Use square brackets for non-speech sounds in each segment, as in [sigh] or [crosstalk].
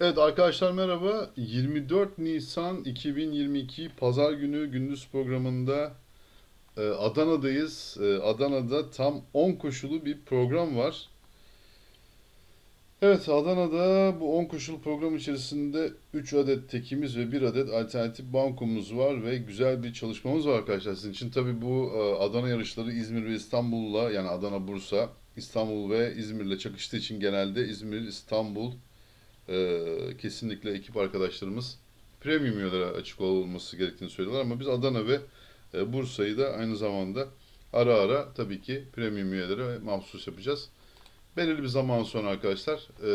Evet arkadaşlar merhaba. 24 Nisan 2022 Pazar günü gündüz programında e, Adana'dayız. E, Adana'da tam 10 koşulu bir program var. Evet Adana'da bu 10 koşulu program içerisinde 3 adet tekimiz ve 1 adet alternatif bankomuz var ve güzel bir çalışmamız var arkadaşlar sizin için. Tabii bu e, Adana yarışları İzmir ve İstanbul'la yani Adana, Bursa, İstanbul ve İzmir'le çakıştığı için genelde İzmir, İstanbul, ee, kesinlikle ekip arkadaşlarımız premium üyelere açık olması gerektiğini söylüyorlar ama biz Adana ve e, Bursa'yı da aynı zamanda ara ara tabii ki premium üyelere mahsus yapacağız. Belirli bir zaman sonra arkadaşlar e,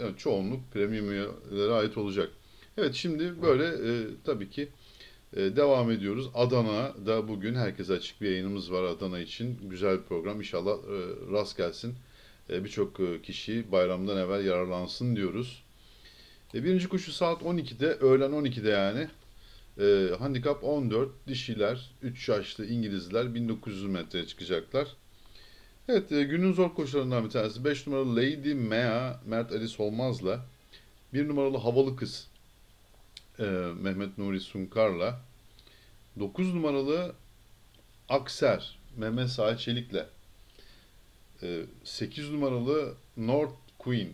yani çoğunluk premium üyelere ait olacak. Evet şimdi böyle e, tabii ki e, devam ediyoruz. Adana'da bugün herkese açık bir yayınımız var Adana için. Güzel bir program. İnşallah e, rast gelsin. E, Birçok e, kişi bayramdan evvel yararlansın diyoruz. E, birinci koşu saat 12'de, öğlen 12'de yani. E, handikap 14, dişiler, 3 yaşlı İngilizler 1900 metreye çıkacaklar. Evet, e, günün zor koşularından bir tanesi. 5 numaralı Lady Mea, Mert Ali Solmaz'la. 1 numaralı Havalı Kız, e, Mehmet Nuri Sunkar'la. 9 numaralı Akser, Mehmet Sahi Çelik'le. E, 8 numaralı North Queen,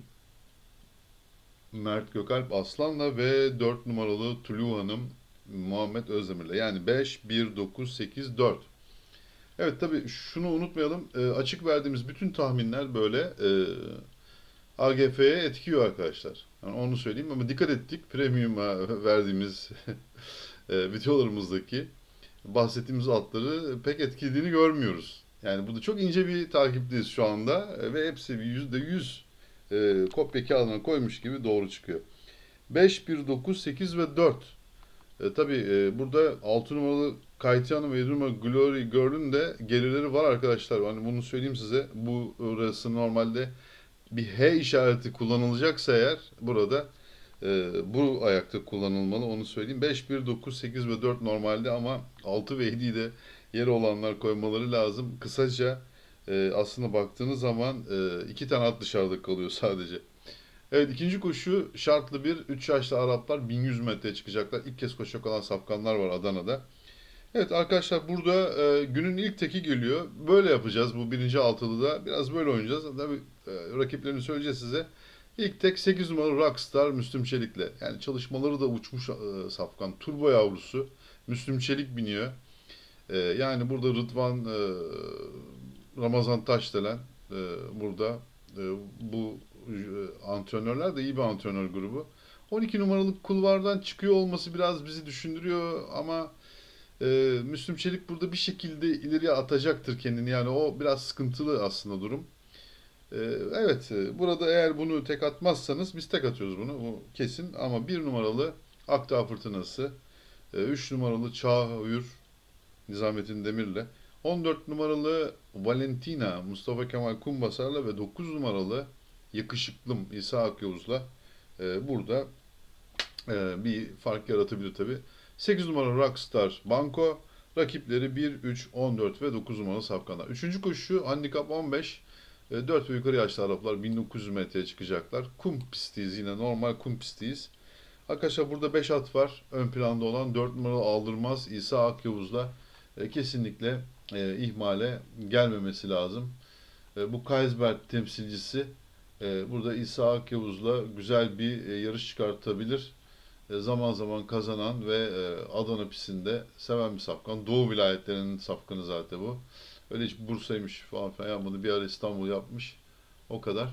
Mert Gökalp Aslan'la ve 4 numaralı Tulu Hanım Muhammed Özdemir'le. Yani 5, 1, 9, 8, 4. Evet tabii şunu unutmayalım. E, açık verdiğimiz bütün tahminler böyle e, AGF'ye etkiyor arkadaşlar. Yani onu söyleyeyim ama dikkat ettik. Premium'a [laughs] verdiğimiz e, videolarımızdaki bahsettiğimiz atları pek etkilediğini görmüyoruz. Yani bu da çok ince bir takipteyiz şu anda e, ve hepsi yüzde yüz e, kopya kağıdına koymuş gibi doğru çıkıyor. 5, 1, 9, 8 ve 4. E, tabii e, burada 6 numaralı Kaytiano ve 7 numaralı Glory Girl'ün de gelirleri var arkadaşlar. Hani bunu söyleyeyim size. Bu burası normalde bir H işareti kullanılacaksa eğer burada e, bu ayakta kullanılmalı onu söyleyeyim. 5, 1, 9, 8 ve 4 normalde ama 6 ve 7'yi de yer olanlar koymaları lazım. Kısaca e, aslında baktığınız zaman e, iki tane at dışarıda kalıyor sadece. Evet ikinci koşu şartlı bir 3 yaşlı Araplar 1100 metreye çıkacaklar. İlk kez koşacak olan safkanlar var Adana'da. Evet arkadaşlar burada e, günün ilk teki geliyor. Böyle yapacağız bu birinci altılıda. Biraz böyle oynayacağız. Tabii e, rakiplerini söyleyeceğiz size. İlk tek 8 numaralı Rockstar Müslüm Çelik'le. Yani çalışmaları da uçmuş e, safkan. Turbo yavrusu. Müslüm Çelik biniyor. E, yani burada Rıdvan e, Ramazan Taşdelen e, burada e, bu e, antrenörler de iyi bir antrenör grubu. 12 numaralı kulvardan çıkıyor olması biraz bizi düşündürüyor ama e, Müslüm Çelik burada bir şekilde ileriye atacaktır kendini. Yani o biraz sıkıntılı aslında durum. E, evet e, burada eğer bunu tek atmazsanız biz tek atıyoruz bunu. Bu kesin ama bir numaralı Akdağ Fırtınası, 3 numaralı Çağ Uyur Nizamettin Demir'le 14 numaralı Valentina Mustafa Kemal Kumbasar'la ve 9 numaralı yakışıklım İsa Akyavuz'la e, burada e, bir fark yaratabilir tabi. 8 numaralı Rockstar Banko rakipleri 1, 3, 14 ve 9 numaralı Safkanlar. Üçüncü koşu handikap 15. E, 4 ve yukarı yaşlı Araplar 1900 metreye çıkacaklar. Kum pistiyiz yine normal kum pistiyiz. Arkadaşlar burada 5 at var. Ön planda olan 4 numaralı Aldırmaz İsa Akyavuz'la e, kesinlikle e, ihmale gelmemesi lazım. E, bu Kaysberg temsilcisi e, burada İsa Akyavuz'la güzel bir e, yarış çıkartabilir. E, zaman zaman kazanan ve e, Adana pistinde seven bir safkan. Doğu vilayetlerinin safkanı zaten bu. Öyle hiç Bursa'ymış falan filan yapmadı. Bir ara İstanbul yapmış. O kadar.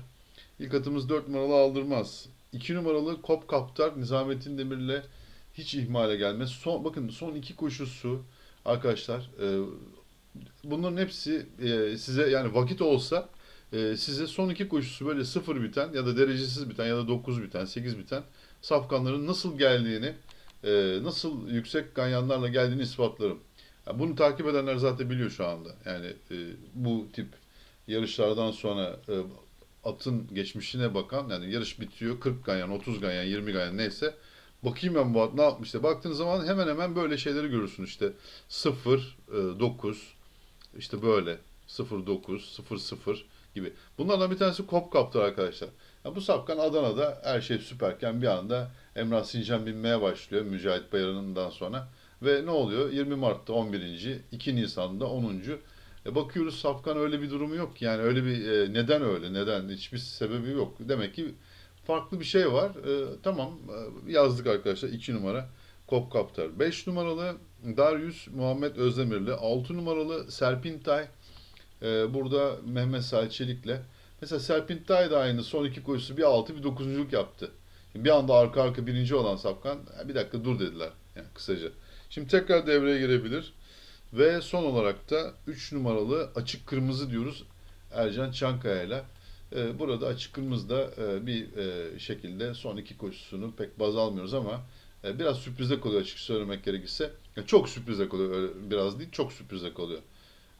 İlk atımız 4 numaralı aldırmaz. 2 numaralı Kop Kaptar Nizamettin Demir'le hiç ihmale gelmez. Son, bakın son iki koşusu arkadaşlar e, bunların hepsi e, size yani vakit olsa e, size son iki koşusu böyle sıfır biten ya da derecesiz biten ya da 9 biten 8 biten safkanların nasıl geldiğini e, nasıl yüksek ganyanlarla geldiğini ispatlarım. Yani bunu takip edenler zaten biliyor şu anda. Yani e, bu tip yarışlardan sonra e, atın geçmişine bakan yani yarış bitiyor 40 ganyan 30 ganyan 20 ganyan neyse Bakayım ben bu at ne yapmış diye. Baktığın zaman hemen hemen böyle şeyleri görürsün işte 0, 9, işte böyle 0, 9, 0, 0 gibi. Bunlardan bir tanesi Kopkap'tır arkadaşlar. Ya bu safkan Adana'da her şey süperken bir anda Emrah Sincan binmeye başlıyor Mücahit Bayramı'ndan sonra. Ve ne oluyor? 20 Mart'ta 11. 2 Nisan'da 10. E bakıyoruz Safkan öyle bir durumu yok. Yani öyle bir e, neden öyle? Neden? Hiçbir sebebi yok. Demek ki farklı bir şey var. E, tamam e, yazdık arkadaşlar 2 numara Kopkaptar. 5 numaralı Darius Muhammed Özdemirli. 6 numaralı Serpintay. E, burada Mehmet Salih Çelik'le. Mesela Serpintay da aynı son iki koşusu bir 6 bir 9'unculuk yaptı. Bir anda arka arka birinci olan Safkan "Ha, bir dakika dur dediler yani kısaca. Şimdi tekrar devreye girebilir. Ve son olarak da 3 numaralı açık kırmızı diyoruz Ercan Çankaya ile. Ee, Burada açık kırmızı da e, bir e, şekilde son iki koşusunu pek baz almıyoruz ama e, biraz sürprize kalıyor açık söylemek gerekirse. Ya Çok sürprize kalıyor biraz değil çok sürprize kalıyor.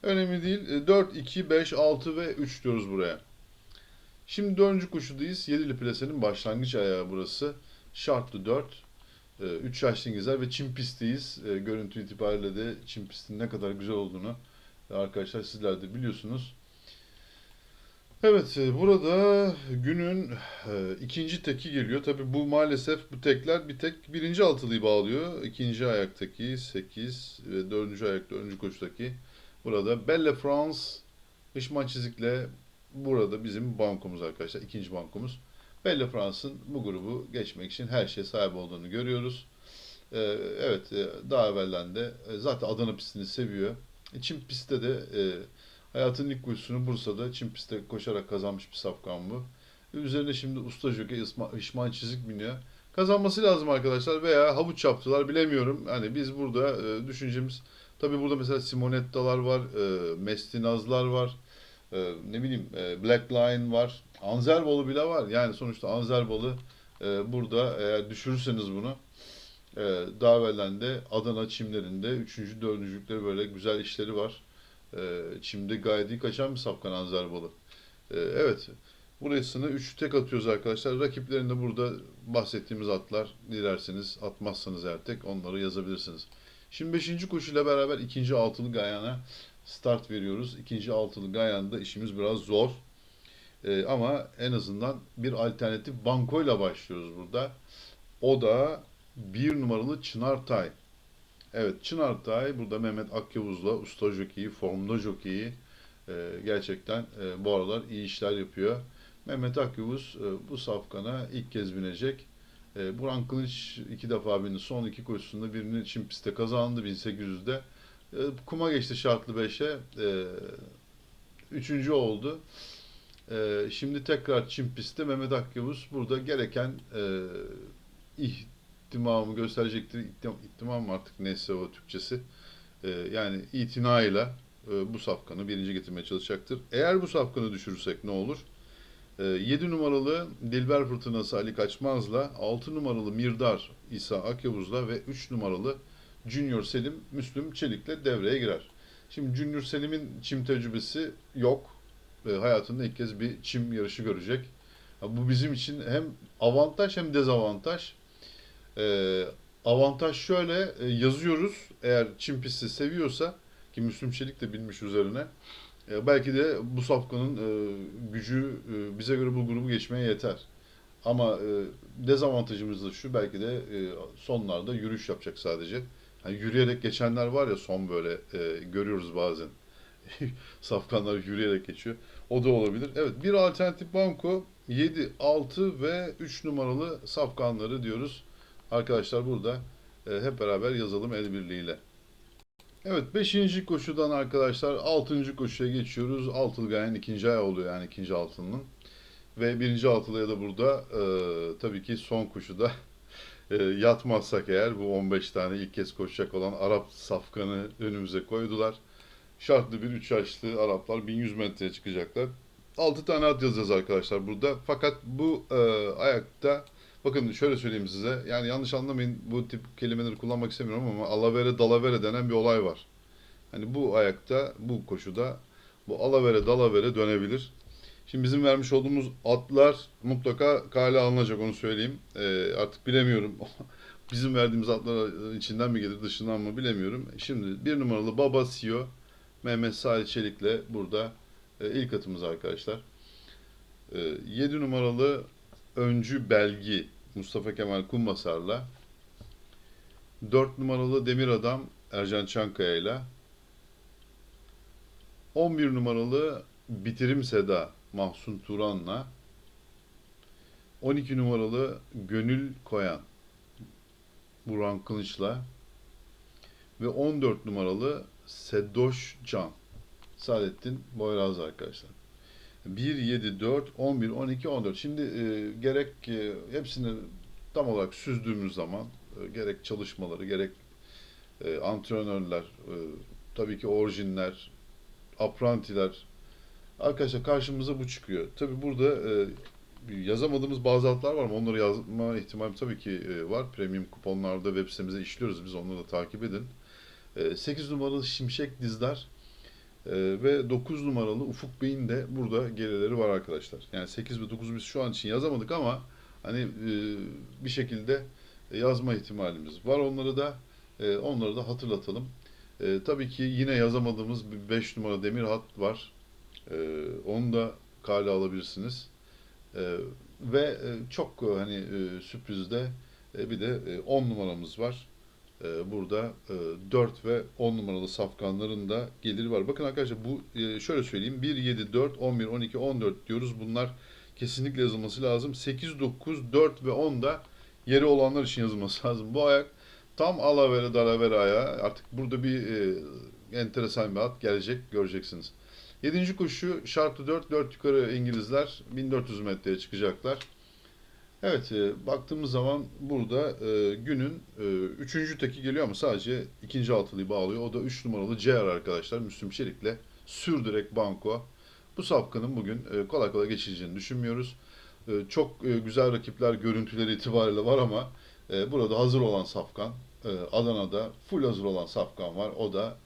Önemli değil. E, 4, 2, 5, 6 ve 3 diyoruz buraya. Şimdi dördüncü koşudayız. Yedili plasenin başlangıç ayağı burası. Şartlı 4. 3 yaşlı İngilizler ve Çin pistteyiz. E, Görüntü itibariyle de Çin pistinin ne kadar güzel olduğunu e, arkadaşlar sizler de biliyorsunuz. Evet, e, burada günün e, ikinci teki geliyor. Tabii bu maalesef bu tekler bir tek birinci altılıyı bağlıyor. İkinci ayaktaki 8 ve dördüncü ayak dördüncü koşudaki. Burada Belle France Hışman Çizik'le burada bizim bankomuz arkadaşlar. ikinci bankomuz. Belle France'ın bu grubu geçmek için her şeye sahip olduğunu görüyoruz. Ee, evet, e, daha evvelden de e, zaten Adana pistini seviyor. E, Çin pistte de e, hayatının ilk koşusunu Bursa'da Çin pistte koşarak kazanmış bir safkan bu. Üzerine şimdi usta jockey İsma- İşman Çizik biniyor. Kazanması lazım arkadaşlar veya havuç yaptılar bilemiyorum. Hani biz burada e, düşüncemiz tabii burada mesela Simonetta'lar var, e, Mestinazlar var. e, ne bileyim e, Black Lion var. Anzerbalı bile var. Yani sonuçta Anzerbalı e, burada eğer düşürürseniz bunu e, daha evvelden de Adana çimlerinde 3. 4. böyle güzel işleri var. E, çimde gayet iyi kaçan bir safkan Anzerbalı. E, evet. Burasını 3 tek atıyoruz arkadaşlar. Rakiplerinde burada bahsettiğimiz atlar dilerseniz atmazsanız eğer tek onları yazabilirsiniz. Şimdi 5. koşuyla beraber ikinci altılı Gayana start veriyoruz. İkinci altılı Gayana'da işimiz biraz zor. Ee, ama en azından bir alternatif bankoyla başlıyoruz burada. O da bir numaralı Çınar Tay. Evet Çınar Tay burada Mehmet Akyavuz'la usta jokeyi, formda jokeyi e, gerçekten e, bu aralar iyi işler yapıyor. Mehmet Akyavuz e, bu safkana ilk kez binecek. E, Burhan Kılıç iki defa bindi. Son iki koşusunda birini Çin pistte kazandı 1800'de. E, kuma geçti şartlı 5'e. E, üçüncü oldu. Ee, şimdi tekrar Çin pistte Mehmet Akyavuz burada gereken e, ihtimamı gösterecektir. İhtim, ihtimam mı artık neyse o Türkçesi. Ee, yani itinayla e, bu safkanı birinci getirmeye çalışacaktır. Eğer bu safkanı düşürürsek ne olur? Ee, 7 numaralı Dilber Fırtınası Ali Kaçmaz'la 6 numaralı Mirdar İsa Akyavuz'la ve 3 numaralı Junior Selim Müslüm Çelik'le devreye girer. Şimdi Junior Selim'in çim tecrübesi yok e, hayatında ilk kez bir çim yarışı görecek. Bu bizim için hem avantaj hem dezavantaj. E, avantaj şöyle e, yazıyoruz eğer pisti seviyorsa ki Müslüm Çelik de bilmiş üzerine. e, belki de bu safkanın e, gücü e, bize göre bu grubu geçmeye yeter. Ama e, dezavantajımız da şu belki de e, sonlarda yürüyüş yapacak sadece. Hani yürüyerek geçenler var ya son böyle e, görüyoruz bazen. [laughs] Safkanlar yürüyerek geçiyor. O da olabilir. Evet bir alternatif banko 7, 6 ve 3 numaralı safkanları diyoruz. Arkadaşlar burada e, hep beraber yazalım el birliğiyle. Evet 5. koşudan arkadaşlar 6. koşuya geçiyoruz. Altılı gayenin ikinci ayağı oluyor yani ikinci altının. Ve birinci altılıya da burada e, tabii ki son koşuda e, yatmazsak eğer bu 15 tane ilk kez koşacak olan Arap safkanı önümüze koydular. Şartlı bir 3 yaşlı Araplar 1100 metreye çıkacaklar. 6 tane at yazacağız arkadaşlar burada. Fakat bu e, ayakta bakın şöyle söyleyeyim size. Yani yanlış anlamayın bu tip kelimeleri kullanmak istemiyorum ama alavere dalavere denen bir olay var. Hani bu ayakta bu koşuda bu alavere dalavere dönebilir. Şimdi bizim vermiş olduğumuz atlar mutlaka kale alınacak onu söyleyeyim. E, artık bilemiyorum. [laughs] Bizim verdiğimiz atlar içinden mi gelir dışından mı bilemiyorum. Şimdi bir numaralı Baba Sio Mehmet Salih Çelik'le burada e, ilk atımız arkadaşlar. E, 7 numaralı Öncü Belgi Mustafa Kemal Kumbasar'la 4 numaralı Demir Adam Ercan Çankaya'yla 11 numaralı Bitirim Seda Mahsun Turan'la 12 numaralı Gönül Koyan Burhan Kılıç'la ve 14 numaralı Sedoş Can Saadettin Boyraz arkadaşlar. 1, 7, 4, 11, 12, 14. Şimdi e, gerek e, hepsini tam olarak süzdüğümüz zaman e, gerek çalışmaları gerek e, antrenörler e, tabii ki orijinler aprantiler arkadaşlar karşımıza bu çıkıyor. Tabii burada e, yazamadığımız bazı altlar var ama onları yazma ihtimali tabii ki e, var. Premium kuponlarda web sitemize işliyoruz. Biz onları da takip edin. E, 8 numaralı Şimşek Dizler e, ve 9 numaralı Ufuk Bey'in de burada gerileri var arkadaşlar. Yani 8 ve 9'u biz şu an için yazamadık ama hani e, bir şekilde yazma ihtimalimiz var. Onları da e, onları da hatırlatalım. E, tabii ki yine yazamadığımız bir 5 numara demir hat var. E, onu da kale alabilirsiniz. E, ve e, çok e, hani e, sürprizde e, bir de e, 10 numaramız var. E, burada e, 4 ve 10 numaralı safkanların da geliri var. Bakın arkadaşlar bu e, şöyle söyleyeyim. 1, 7, 4, 11, 12, 14 diyoruz. Bunlar kesinlikle yazılması lazım. 8, 9, 4 ve 10 da yeri olanlar için yazılması [laughs] lazım. Bu ayak tam alavere dalavere ayağı. Artık burada bir e, enteresan bir at gelecek göreceksiniz. Yedinci koşu şartlı 4, 4 yukarı İngilizler 1400 metreye çıkacaklar. Evet e, baktığımız zaman burada e, günün e, üçüncü teki geliyor ama sadece ikinci altılıyı bağlıyor. O da 3 numaralı CR arkadaşlar Müslüm Çelik'le sürdürek banko. Bu safkanın bugün e, kolay kolay geçeceğini düşünmüyoruz. E, çok e, güzel rakipler görüntüleri itibariyle var ama e, burada hazır olan safkan e, Adana'da full hazır olan safkan var. O da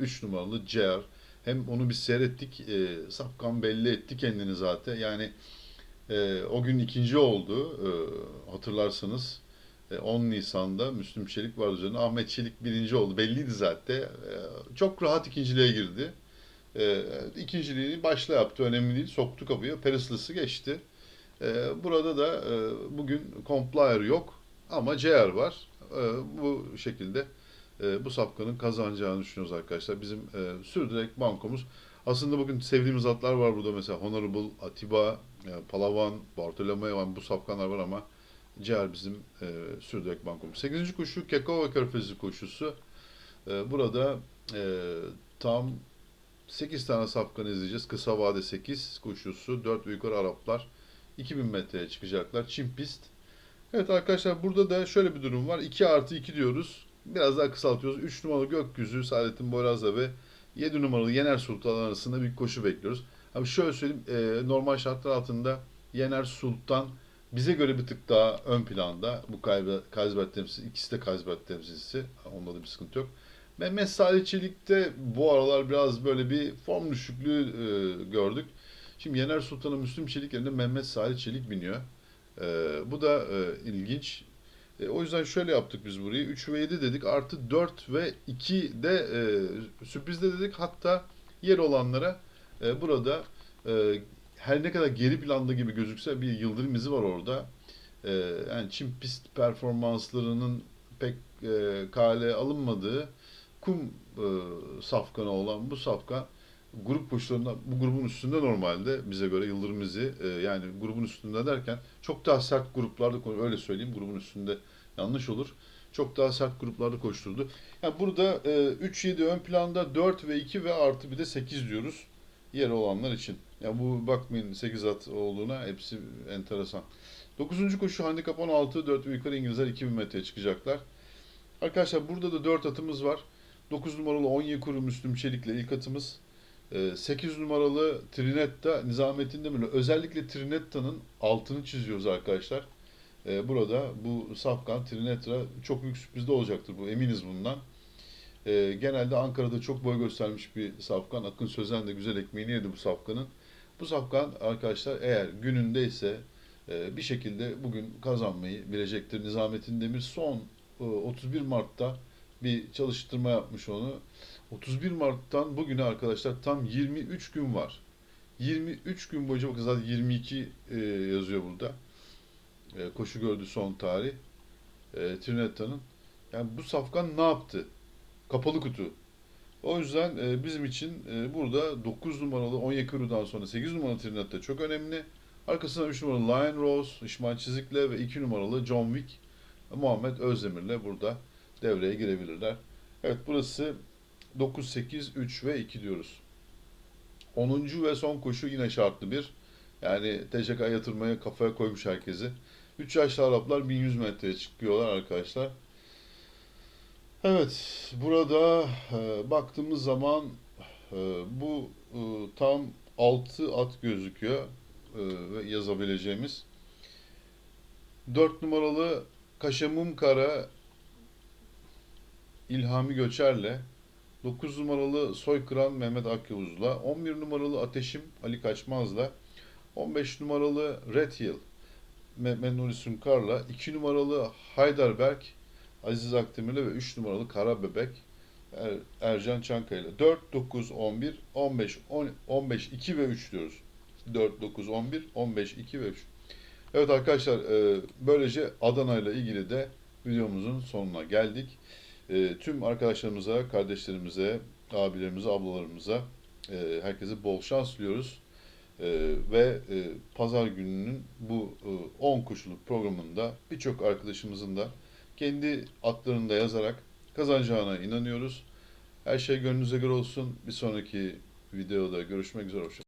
3 numaralı CR. Hem onu biz seyrettik. E, Safkan belli etti kendini zaten. Yani e, o gün ikinci oldu. E, hatırlarsanız e, 10 Nisan'da Müslüm Çelik var üzerine. Ahmet Çelik birinci oldu. Belliydi zaten. E, çok rahat ikinciliğe girdi. E, ikinciliğini başla yaptı. Önemli değil. Soktu kapıyı. Perislis'i geçti. E, burada da e, bugün Complier yok. Ama CR var. E, bu şekilde e, bu safkanın kazanacağını düşünüyoruz arkadaşlar. Bizim e, sürdürek bankomuz. Aslında bugün sevdiğimiz atlar var burada mesela Honorable, Atiba, Palavan, Bartolomeo var. Bu safkanlar var ama CR bizim e, sürdürek bankomuz. 8. koşu Kekova Körfezi koşusu. E, burada e, tam 8 tane safkan izleyeceğiz. Kısa vade 8 koşusu. 4 ve yukarı Araplar. 2000 metreye çıkacaklar. Çim pist. Evet arkadaşlar burada da şöyle bir durum var. 2 artı 2 diyoruz. Biraz daha kısaltıyoruz. 3 numaralı Gökyüzü Saadettin Boyraz'la ve 7 numaralı Yener Sultan arasında bir koşu bekliyoruz. Abi şöyle söyleyeyim. E, normal şartlar altında Yener Sultan bize göre bir tık daha ön planda. Bu Kaysbert temsilcisi. ikisi de Kaysbert temsilcisi. Onda da bir sıkıntı yok. Mehmet Salih Çelik'te bu aralar biraz böyle bir form düşüklüğü e, gördük. Şimdi Yener Sultan'ın Müslüm Çelik yerine Mehmet Salih Çelik biniyor. E, bu da e, ilginç. E, o yüzden şöyle yaptık biz burayı. 3 ve 7 dedik. Artı 4 ve 2 de e, sürprizde dedik. Hatta yer olanlara e, burada e, her ne kadar geri planda gibi gözükse bir yıldırım izi var orada. E, yani Çin pist performanslarının pek e, kale alınmadığı kum e, safkanı olan bu safkan grup koşularında bu grubun üstünde normalde bize göre Yıldırım izi e, yani grubun üstünde derken çok daha sert gruplarda öyle söyleyeyim grubun üstünde yanlış olur. Çok daha sert gruplarda koşturdu. Yani burada e, 3-7 ön planda 4 ve 2 ve artı bir de 8 diyoruz yer olanlar için. Ya yani bu bakmayın 8 at olduğuna hepsi enteresan. 9. koşu handikap 16 4 ve yukarı İngilizler 2000 metreye çıkacaklar. Arkadaşlar burada da 4 atımız var. 9 numaralı 10 Yekuru Müslüm Çelik'le ilk atımız. 8 numaralı Trinetta Nizamettin Demir'le özellikle Trinetta'nın altını çiziyoruz arkadaşlar. Burada bu Safkan Trinetta çok büyük sürprizde olacaktır bu eminiz bundan. Genelde Ankara'da çok boy göstermiş bir Safkan. Akın Sözen de güzel ekmeğini yedi bu Safkan'ın. Bu Safkan arkadaşlar eğer günündeyse bir şekilde bugün kazanmayı bilecektir. Nizamettin Demir son 31 Mart'ta bir çalıştırma yapmış onu. 31 Mart'tan bugüne arkadaşlar tam 23 gün var. 23 gün boyunca bakın zaten 22 e, yazıyor burada. E, koşu gördü son tarih. E, Trinetta'nın. Yani bu safkan ne yaptı? Kapalı kutu. O yüzden e, bizim için e, burada 9 numaralı Onyekuru'dan sonra 8 numaralı Trinetta çok önemli. Arkasından 3 numaralı Lion Rose, İsmail Çizik'le ve 2 numaralı John Wick, Muhammed Özdemir'le burada devreye girebilirler. Evet burası 9, 8, 3 ve 2 diyoruz. 10. ve son koşu yine şartlı bir. Yani TCK yatırmaya kafaya koymuş herkesi. 3 yaşlı Araplar 1100 metreye çıkıyorlar arkadaşlar. Evet, burada e, baktığımız zaman e, bu e, tam 6 at gözüküyor e, ve yazabileceğimiz. 4 numaralı Kaşemum Kara İlhami Göçer'le 9 numaralı Soykıran Mehmet Akyavuz'la 11 numaralı Ateşim Ali Kaçmaz'la 15 numaralı Red Hill Mehmet Nuri Sünkar'la 2 numaralı Heidelberg Aziz Akdemir'le ve 3 numaralı Kara Bebek Er, Ercan Çankaya'yla 4, 9, 11, 15, 10, 15, 2 ve 3 diyoruz. 4, 9, 11, 15, 2 ve 3. Evet arkadaşlar böylece Adana ile ilgili de videomuzun sonuna geldik. E, tüm arkadaşlarımıza, kardeşlerimize, abilerimize, ablalarımıza e, herkese bol şans diliyoruz. E, ve e, pazar gününün bu e, 10 koşuluk programında birçok arkadaşımızın da kendi atlarını da yazarak kazanacağına inanıyoruz. Her şey gönlünüze göre olsun. Bir sonraki videoda görüşmek üzere. Hoşçakalın.